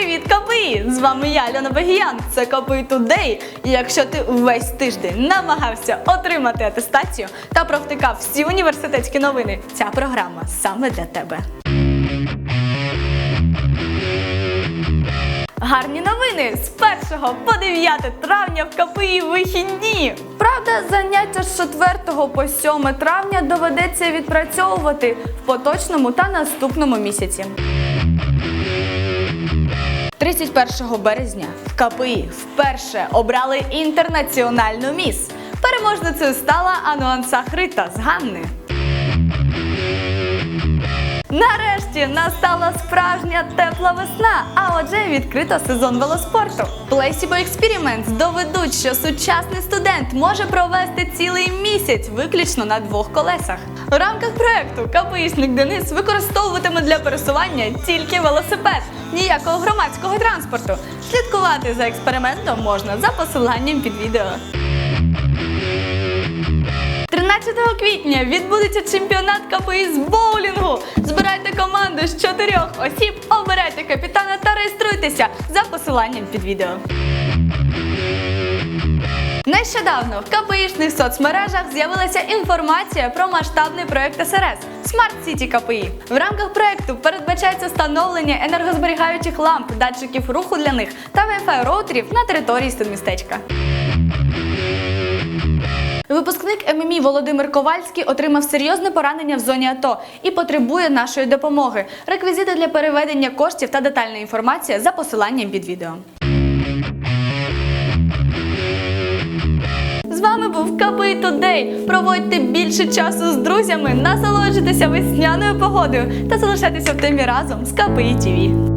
Привіт, КПІ! З вами я, Альона Багіян. Це КПІ Тудей. І якщо ти увесь тиждень намагався отримати атестацію та провтикав всі університетські новини, ця програма саме для тебе. Гарні новини з 1 по 9 травня в КПІ вихідні. Правда, заняття з 4 по 7 травня доведеться відпрацьовувати в поточному та наступному місяці. 31 березня в КПІ вперше обрали інтернаціональну міс. Переможницею стала Ануанса Хрита з Ганни. Нарешті настала справжня тепла весна, а отже відкрито сезон велоспорту. Placebo Experiments доведуть, що сучасний студент може провести цілий місяць виключно на двох колесах. В рамках проекту КПІшник Денис використовуватиме для пересування тільки велосипед, ніякого громадського транспорту. Слідкувати за експериментом можна за посиланням під відео. 13 квітня відбудеться чемпіонат КПІ з боулінгу. Збирайте команду з чотирьох осіб, обирайте капітана та реєструйтеся за посиланням під відео. Нещодавно в КПІшних соцмережах з'явилася інформація про масштабний проект СРС Smart City КПІ. В рамках проекту передбачається встановлення енергозберігаючих ламп, датчиків руху для них та Wi-Fi роутерів на території студмістечка. Випускник ММІ Володимир Ковальський отримав серйозне поранення в зоні АТО і потребує нашої допомоги. Реквізити для переведення коштів та детальна інформація за посиланням під відео. З вами був КПІ Тудей. Проводьте більше часу з друзями, насолоджуйтеся весняною погодою та залишайтеся в темі разом з КПІ ТІВІ.